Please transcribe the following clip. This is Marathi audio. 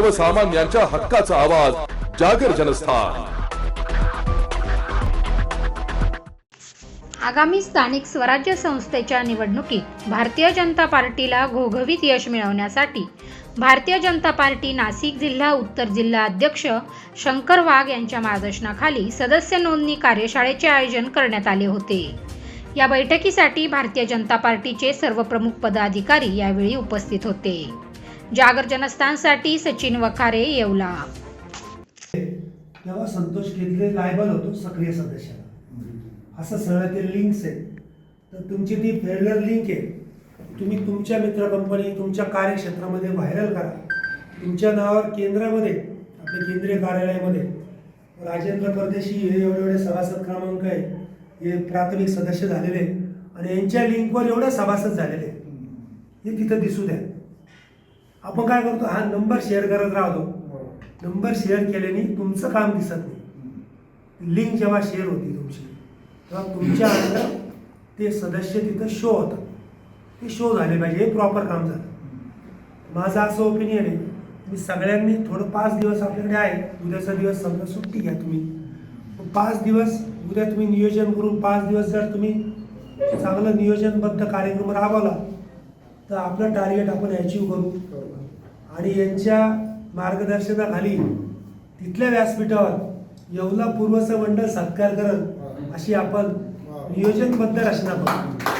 सर्वसामान्यांच्या हक्काचा आवाज जागर जनस्थान. आगामी स्थानिक स्वराज्य संस्थेच्या निवडणुकीत भारतीय जनता पार्टीला घोघवीत यश मिळवण्यासाठी भारतीय जनता पार्टी नाशिक जिल्हा उत्तर जिल्हा अध्यक्ष शंकर वाघ यांच्या मार्गदर्शनाखाली सदस्य नोंदणी कार्यशाळेचे आयोजन करण्यात आले होते. या बैठकीसाठी भारतीय जनता पार्टीचे सर्व प्रमुख पदाधिकारी यावेळी उपस्थित होते. जागर जनस्थानसाठी सचिन वखारे येवला. तेव्हा संतोष केंद्रे लायबल होतो सक्रिय सदस्याला. असं सगळं ते लिंक्स आहे तर तुमची ती फेडरल लिंक आहे. तुम्ही तुमच्या मित्र कंपनी तुमच्या कार्यक्षेत्रामध्ये व्हायरल करा. तुमच्या नावावर केंद्रामध्ये आपल्या केंद्रीय कार्यालयामध्ये राजेंद्र परदेशी हे एवढे एवढे सभासद क्रमांक आहे हे प्राथमिक सदस्य झालेले आणि यांच्या लिंकवर एवढे सभासद झालेले हे तिथं दिसू द्या. आपण काय करतो हा नंबर शेअर करत राहतो. नंबर शेअर केल्याने तुमचं काम दिसत नाही. लिंक जेव्हा शेअर होती तुमची तेव्हा तुमच्या अंडर ते सदस्य तिथं शो होतं. ते शो झाले पाहिजे हे प्रॉपर काम झालं. माझं असं ओपिनियन आहे मी सगळ्यांनी थोडं पाच दिवस आपल्याकडे आहे उद्याचा दिवस समजा सुट्टी घ्या तुम्ही. पाच दिवस उद्या तुम्ही नियोजन करून पाच दिवस जर तुम्ही चांगलं नियोजनबद्ध कार्यक्रम राबवला तर आपलं टार्गेट आपण अचीव करू. आणि यांच्या मार्गदर्शनाखाली तिथल्या व्यासपीठावर येवला पूर्वचं मंडळ सत्कार करत अशी आपण नियोजनबद्ध रचना करू.